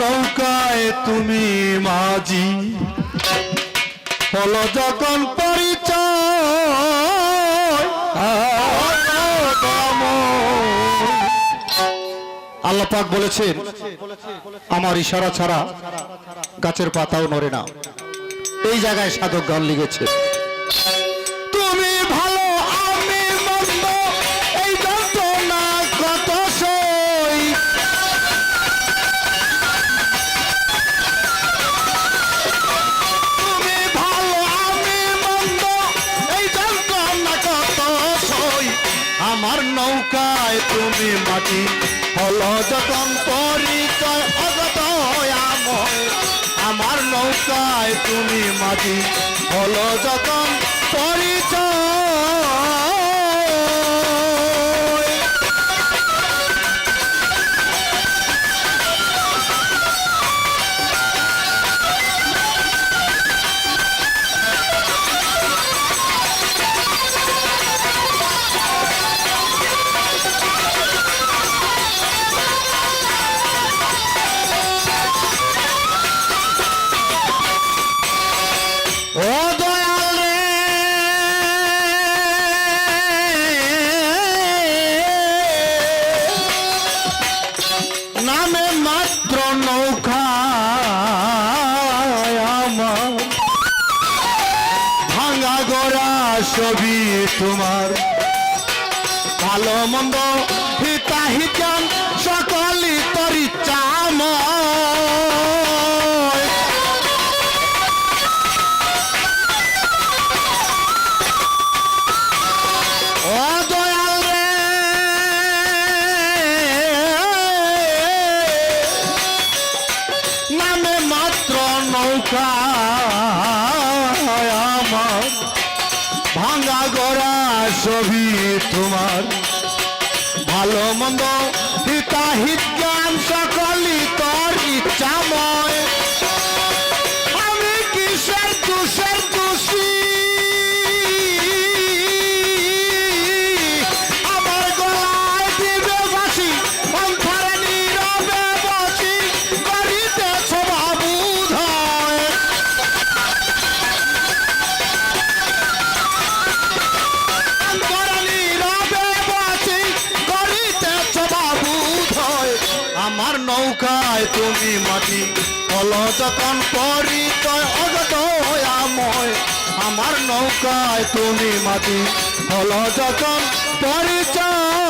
নৌকায় তুমি মাঝি। হলো যখন পরিচয় আল্লাহ পাক বলেছেন, আমার ইশারা ছাড়া গাছের পাতাও নড়ে না। এই জায়গায় সাধক গান লিখেছে। তুমি ভালো নৌকায় তুমি মাটি। হল যখন পরিচয় অগত আমার নৌকায় তুমি মাটি। হল যখন পরিচয় ছবি তোমার। ভালো মন্দ হিতা ভাঙা গড়া ছবি তোমার। ভালো মন্দ হিতাহিত জ্ঞান সকলই তোর ইচ্ছাময়। তুমি মাটি কল যখন পরিচয় অগত আময় আমার নৌকায় তুমি মাটি কল যখন পরিচয়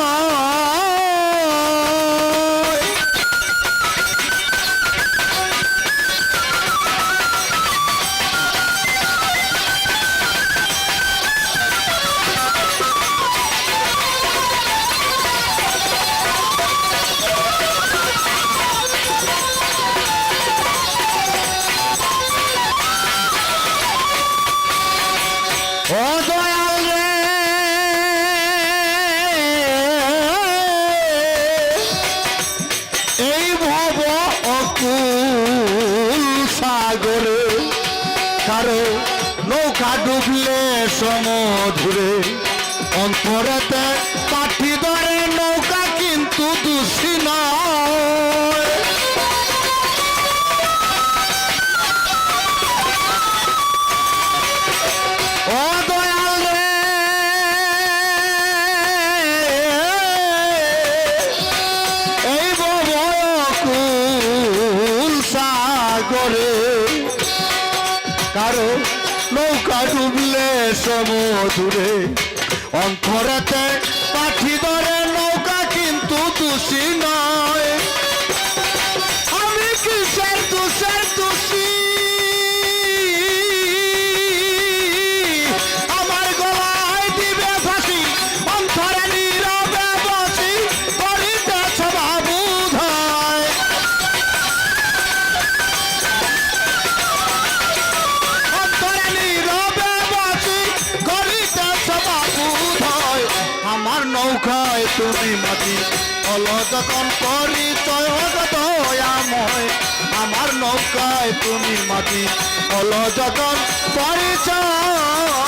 কারও নৌকা ডুবলে সমধুরে অন্তরেতে পাঠি ধরে নৌকা কিন্তু দোষী নয়। ও কারও নৌকা ডুবলে সমুদ্রে অন্তরেতে পাখি ধরে নৌকা কিন্তু দোষী নয় তুমি মাতি অলগ কম পরিচয় দয়াময়। আমার নৌকায় তুমি মাটি হলো যখন পরিচয়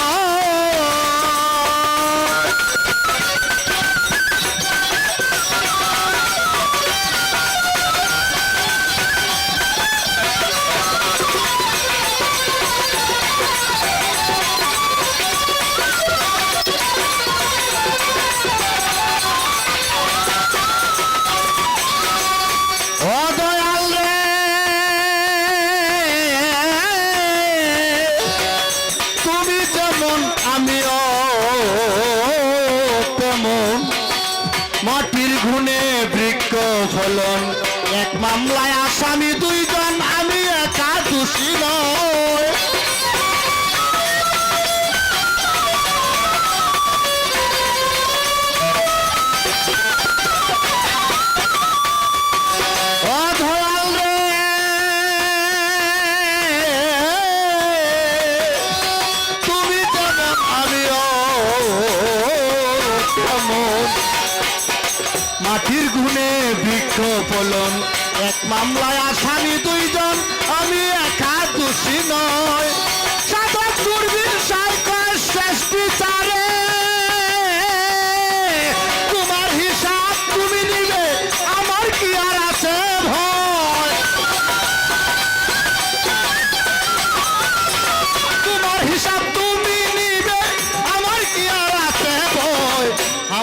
ফলন এক মামলায় আসামি দুইজন আমি একা দোষী নয় ও মাটির গুণে বৃক্ষ পলন এক মামলায় আসামি দুইজন, আমি একা দোষী নয় সাধক দুর্বীর সরকার শ্রেষ্ঠী বিচারে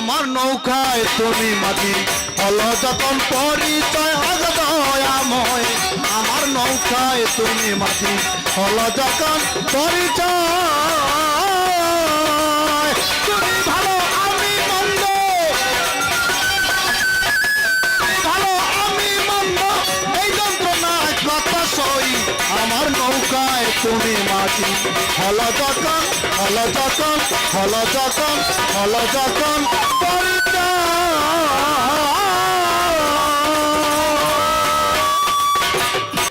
আমার নৌকায় তুমি মাটি। হল যতন পরিচয় হল দয়াময়। আমার নৌকায় তুমি মাটি। হল যতন পরিচয় তুমি মাটি। হল যখন হল যখন হল যখন হল যখন পরিচয়